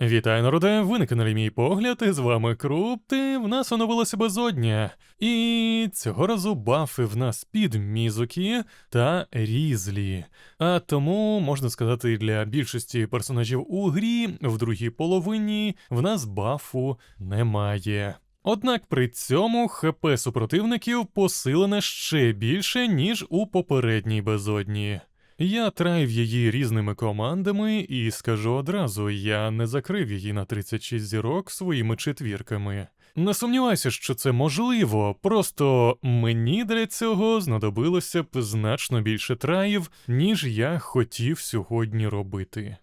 Вітаю, народе! Ви на каналі Мій Погляд, і з вами Крупти. В нас оновилося безодня. І цього разу бафи в нас під Мізукі та Різлі. А тому, можна сказати, для більшості персонажів у грі в другій половині в нас бафу немає. Однак при цьому ХП супротивників посилене ще більше, ніж у попередній безодні. Я траїв її різними командами і скажу одразу, я не закрив її на 36 зірок своїми четвірками. Не сумніваюся, що це можливо, просто мені для цього знадобилося б значно більше траїв, ніж я хотів сьогодні робити.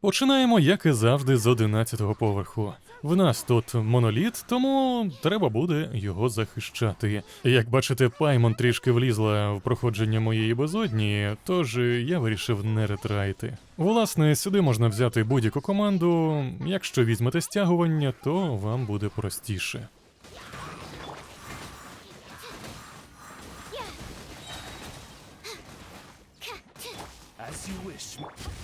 Починаємо, як і завжди, з 11-го поверху. В нас тут моноліт, тому треба буде його захищати. Як бачите, Паймон трішки влізла в проходження моєї безодні, тож я вирішив не ретрайти. Власне, сюди можна взяти будь-яку команду. Якщо візьмете стягування, то вам буде простіше. As you wish.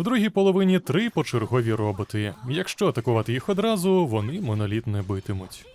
63. У другій половині три почергові роботи. Якщо атакувати їх одразу, вони моноліт не битимуть.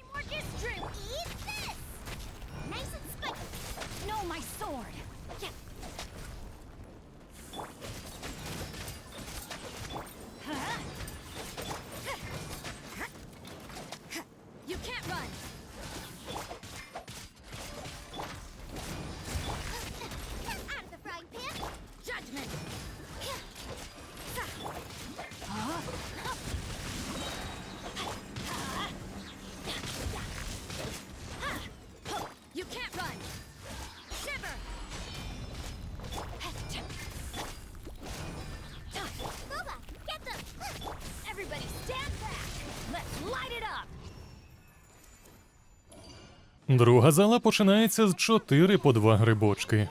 Друга зала починається з 4 по 2 грибочки.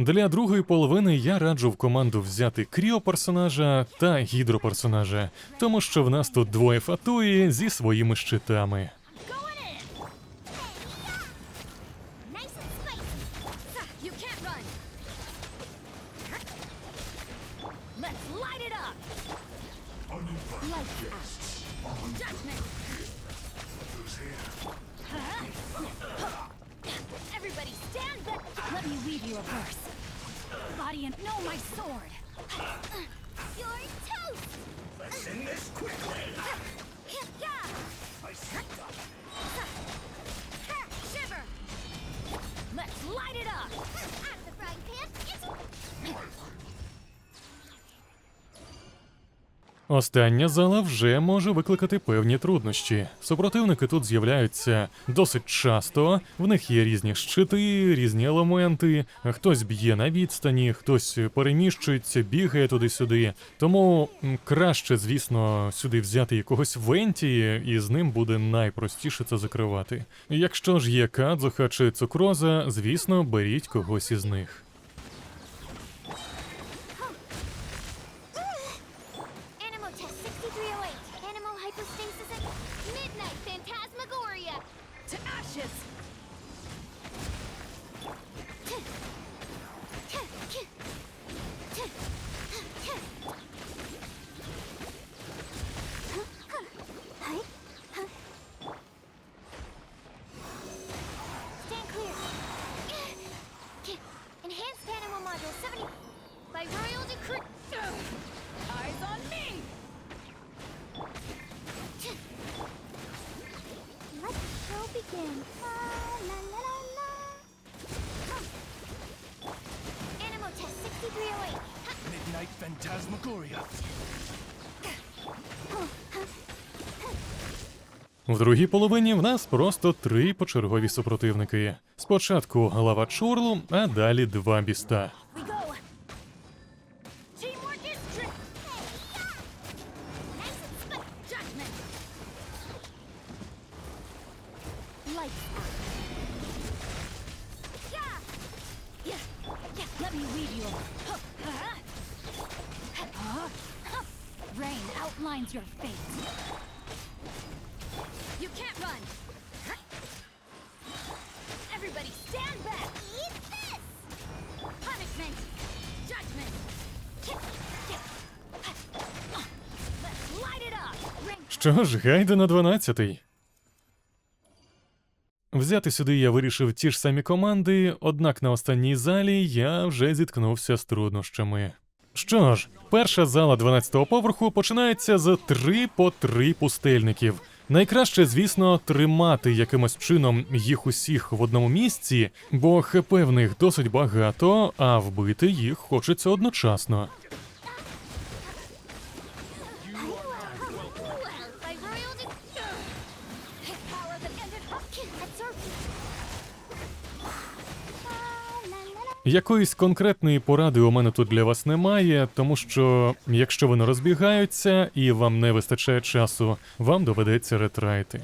Для другої половини я раджу в команду взяти кріо-персонажа та гідро-персонажа, тому що в нас тут двоє фатуї зі своїми щитами. Остання зала вже може викликати певні труднощі. Супротивники тут з'являються досить часто. В них є різні щити, різні елементи. Хтось б'є на відстані, хтось переміщується, бігає туди-сюди. Тому краще, звісно, сюди взяти якогось венті, і з ним буде найпростіше це закривати. Якщо ж є кадзуха чи цукроза, звісно, беріть когось із них. В другій половині в нас просто три почергові супротивники. Спочатку глава Чорлу, а далі два біста. Rain outlines your fate. Can't run! Everybody stand back! Eat this. Punishment! Judgment! Що ж, гайде на 12-й. Взяти сюди я вирішив ті ж самі команди, однак на останній залі я вже зіткнувся з труднощами. Що ж, перша зала 12-го поверху починається з 3 по 3 пустельників. Найкраще, звісно, тримати якимось чином їх усіх в одному місці, бо ХП в них досить багато, а вбити їх хочеться одночасно. Якоїсь конкретної поради у мене тут для вас немає, тому що якщо вони розбігаються і вам не вистачає часу, вам доведеться ретрайти.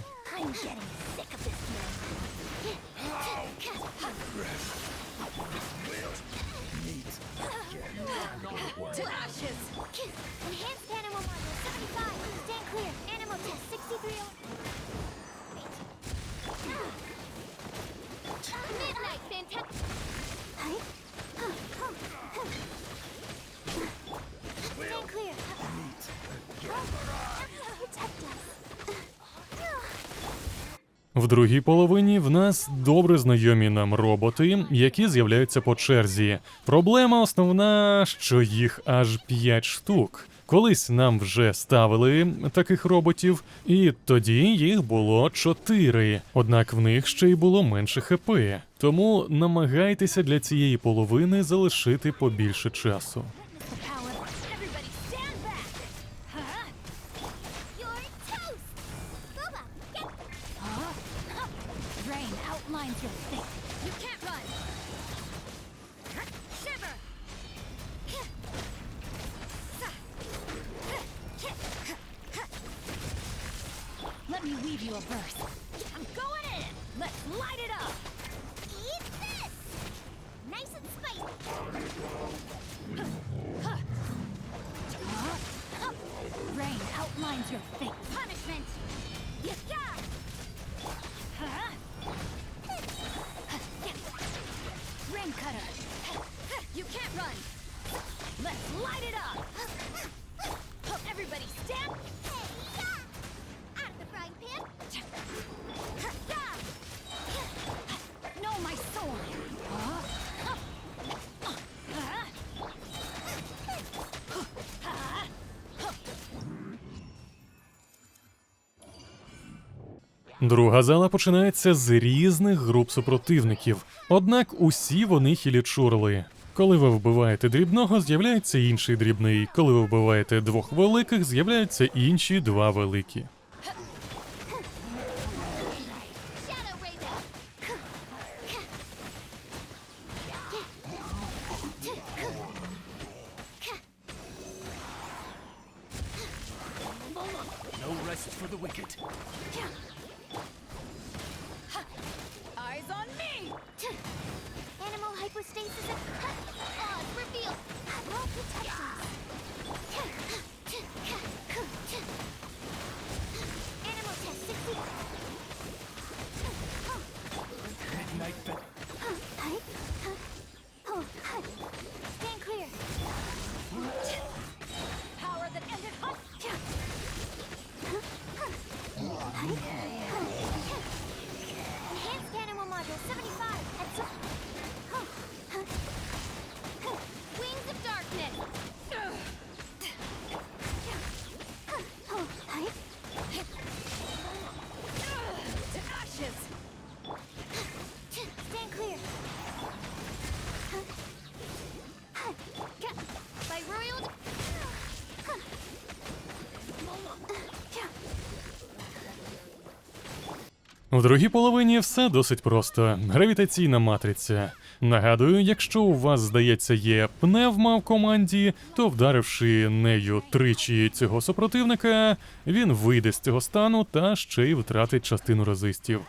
В другій половині в нас добре знайомі нам роботи, які з'являються по черзі. Проблема основна, що їх аж 5 штук. Колись нам вже ставили таких роботів, і тоді їх було 4, однак в них ще й було менше ХП. Тому намагайтеся для цієї половини залишити побільше часу. Your fate. You can't run! Shiver! Let me weave you a verse. Друга зала починається з різних груп супротивників, однак усі вони хілічурли. Коли ви вбиваєте дрібного, з'являється інший дрібний. Коли ви вбиваєте двох великих, з'являються інші два великі. В другій половині все досить просто: гравітаційна матриця. Нагадую, якщо у вас, здається, є пневма в команді, то вдаривши нею тричі цього супротивника, він вийде з цього стану та ще й втратить частину резистів.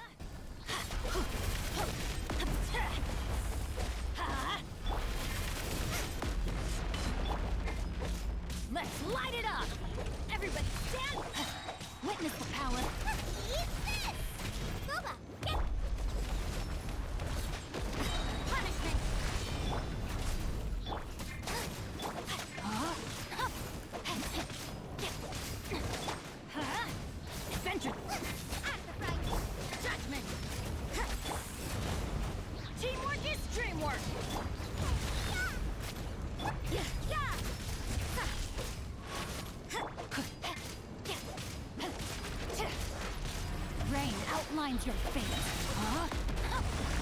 Your fate. Huh?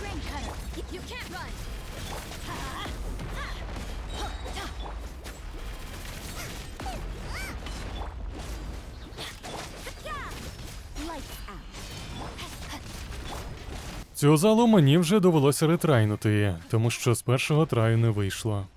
Rain cutter, you can't run. Цю залу мені вже довелося ретрайнути, тому що з першого траю не вийшло.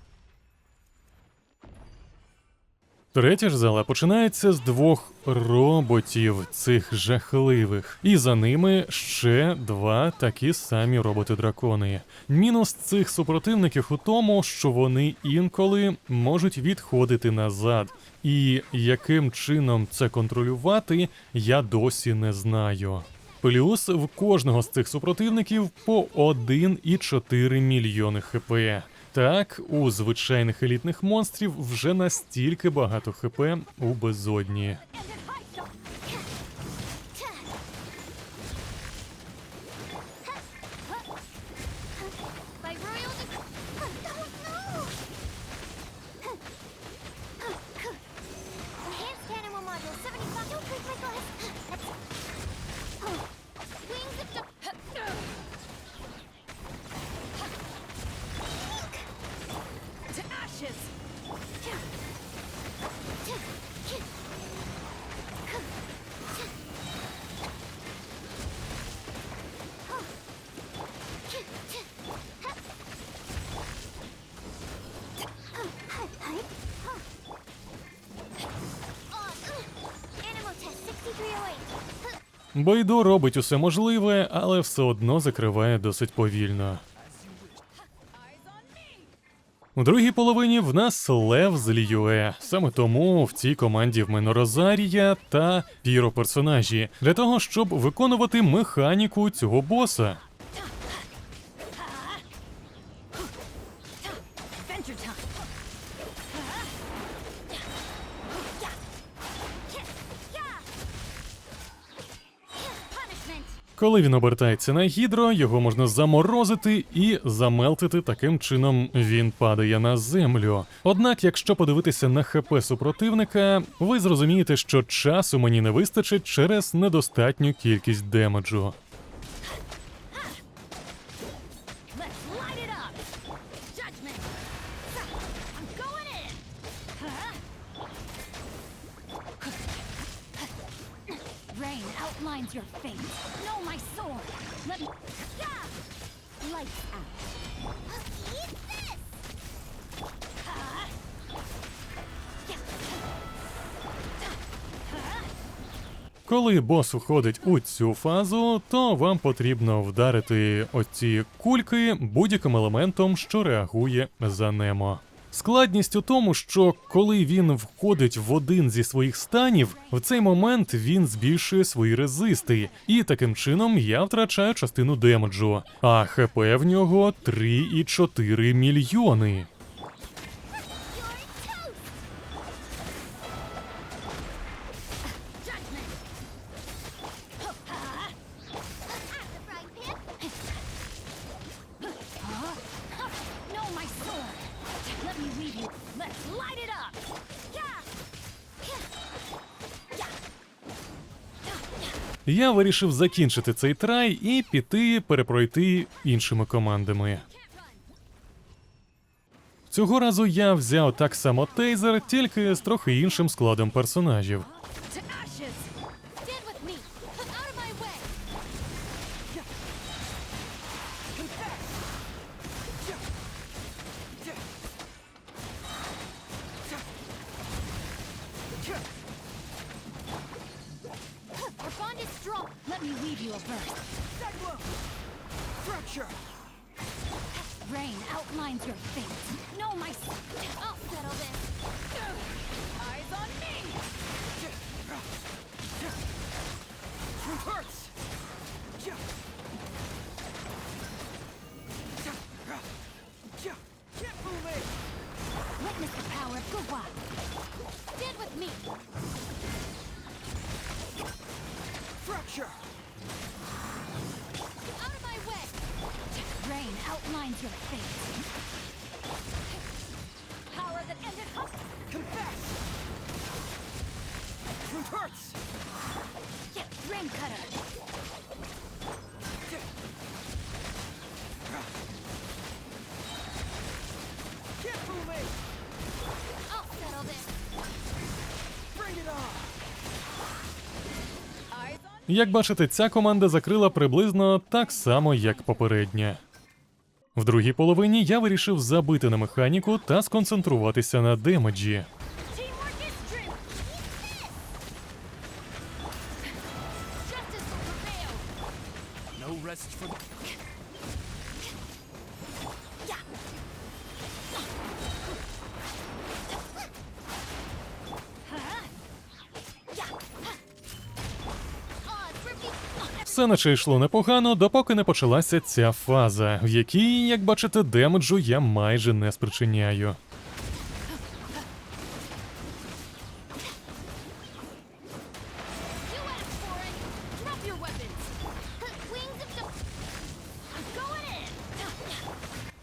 Третя ж зала починається з двох роботів цих жахливих, і за ними ще два такі самі роботи-дракони. Мінус цих супротивників у тому, що вони інколи можуть відходити назад. І яким чином це контролювати, я досі не знаю. Плюс в кожного з цих супротивників по 1,4 мільйони хп. Так, у звичайних елітних монстрів вже настільки багато хп у безодні. Байдо робить усе можливе, але все одно закриває досить повільно. У другій половині в нас Лев з Ліюе. Саме тому в цій команді в мене Розарія та Піро персонажі для того, щоб виконувати механіку цього боса. Коли він обертається на гідро, його можна заморозити і замелтити. Таким чином він падає на землю. Однак, якщо подивитися на ХП супротивника, ви зрозумієте, що часу мені не вистачить через недостатню кількість демеджу. Коли бос уходить у цю фазу, то вам потрібно вдарити оці кульки будь-яким елементом, що реагує за немо. Складність у тому, що коли він входить в один зі своїх станів, в цей момент він збільшує свої резисти, і таким чином я втрачаю частину демеджу, а ХП в нього 3,4 мільйони. Я вирішив закінчити цей трай і піти перепройти іншими командами. Цього разу я взяв так само тейзер, тільки з трохи іншим складом персонажів. Fracture! Out of my way. Rain outlines your fate. Power that ended up. Confess! Truth hurts! Yeah, rain cutter. Як бачите, ця команда закрила приблизно так само, як попередня. В другій половині я вирішив забити на механіку та сконцентруватися на демеджі. Все наче йшло непогано, допоки не почалася ця фаза, в якій, як бачите, демеджу я майже не спричиняю.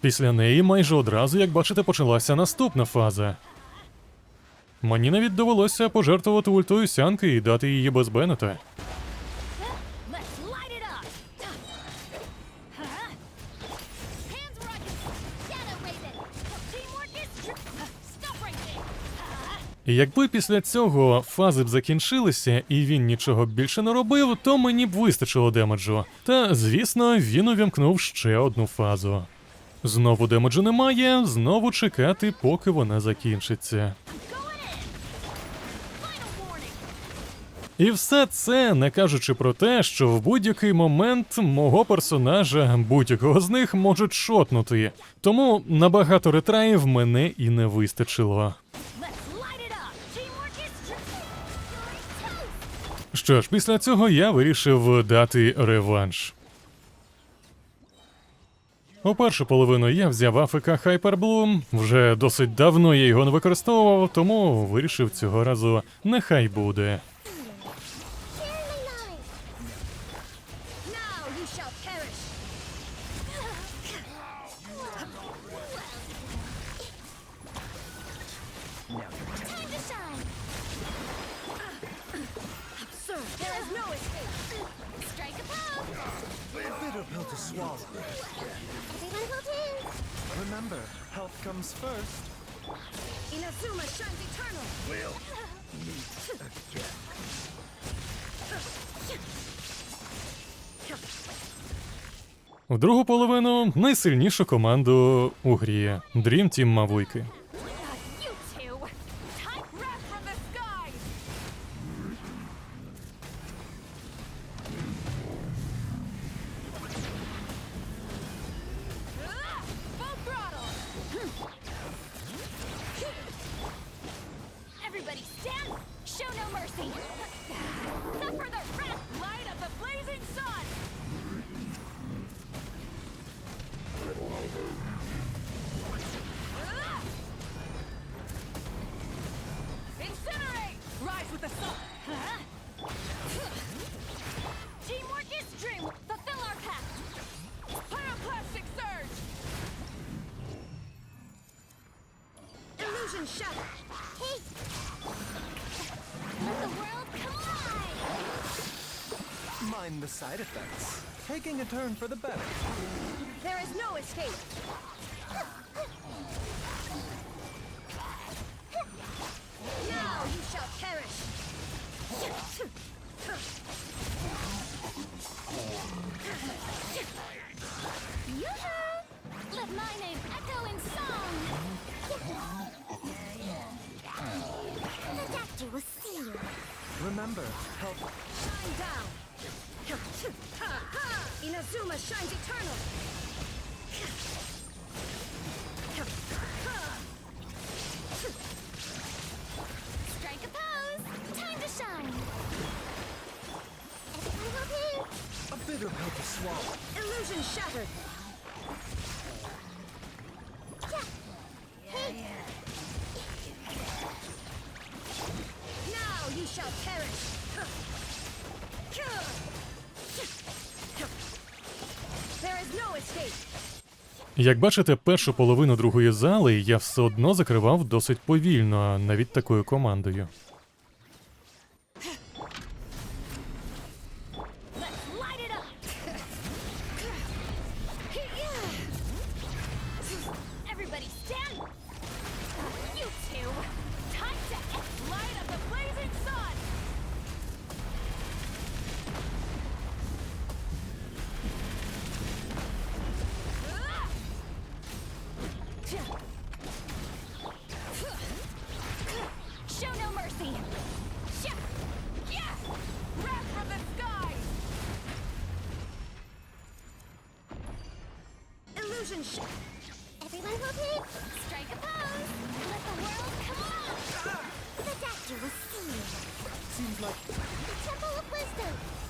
Після неї майже одразу, як бачите, почалася наступна фаза. Мені навіть довелося пожертвувати ультою сянки і дати її без Беннета. Якби після цього фази б закінчилися і він нічого більше не робив, то мені б вистачило демеджу. Та звісно, він увімкнув ще одну фазу. Знову демеджу немає, знову чекати, поки вона закінчиться. І все це не кажучи про те, що в будь-який момент мого персонажа, будь-якого з них можуть шотнути. Тому набагато ретраїв мене і не вистачило. Що ж, після цього я вирішив дати реванш. У першу половину я взяв АФК Hyperbloom. Вже досить давно я його не використовував, тому вирішив цього разу нехай буде. Другу половину найсильнішу команду у грі Dream Team Мавуйки. Illusion shatter. Hey. Let the world collide. Mind the side effects. Taking a turn for the better. There is no escape. Now you shall perish. Yoo-hoo! Let my name echo Remember, help. Shine down. Inazuma shines eternal. Strike a pose. Time to shine. Everyone will be. A bitter pill to swallow. Illusion shattered. Як бачите, першу половину другої зали я все одно закривав досить повільно, навіть такою командою. Illusion sh- everyone will be. Strike a pose. Let the world come on. The doctor will see you. Seems like The Temple of Wisdom.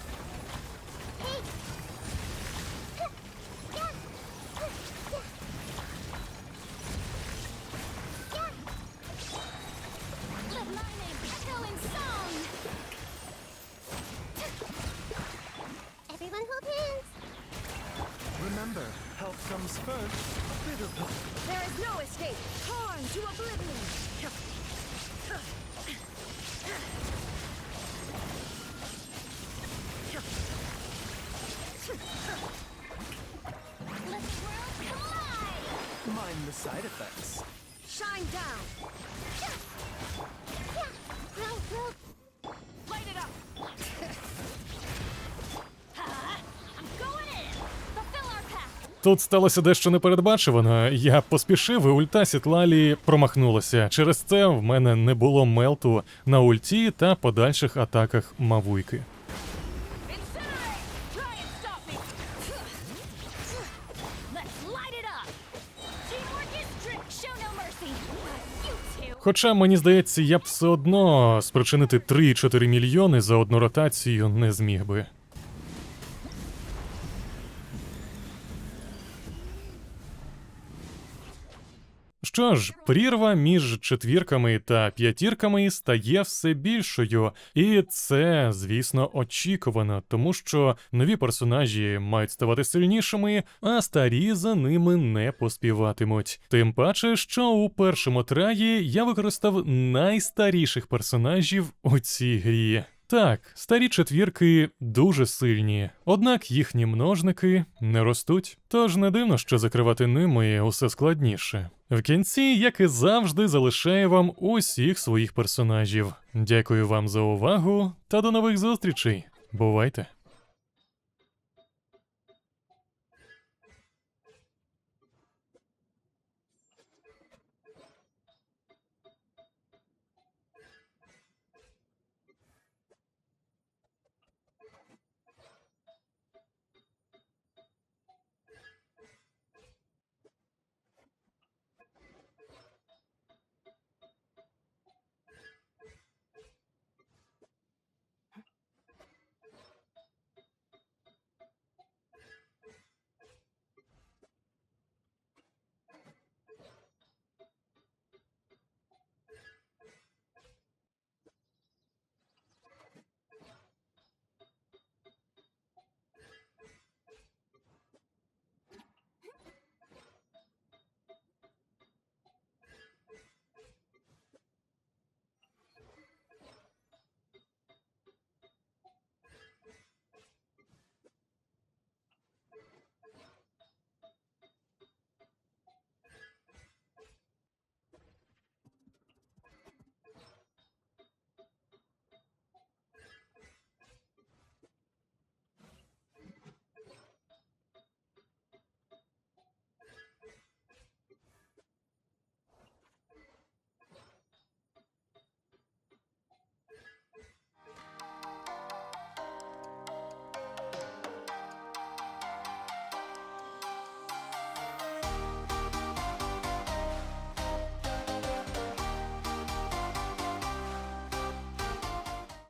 Side effects. Shine down. Light it up. Тут сталося дещо непередбачувано. Я поспішив, і ульта Сітлалі промахнулася. Через це в мене не було мелту на ульті та подальших атаках Мавуйки. Хоча мені здається, я б все одно спричинити 3-4 мільйони за одну ротацію не зміг би. Що ж, прірва між четвірками та п'ятірками стає все більшою, і це, звісно, очікувано, тому що нові персонажі мають ставати сильнішими, а старі за ними не поспіватимуть. Тим паче, що у першому траї я використав найстаріших персонажів у цій грі. Так, старі четвірки дуже сильні, однак їхні множники не ростуть. Тож не дивно, що закривати ними усе складніше. В кінці, як і завжди, залишаю вам усіх своїх персонажів. Дякую вам за увагу та до нових зустрічей. Бувайте!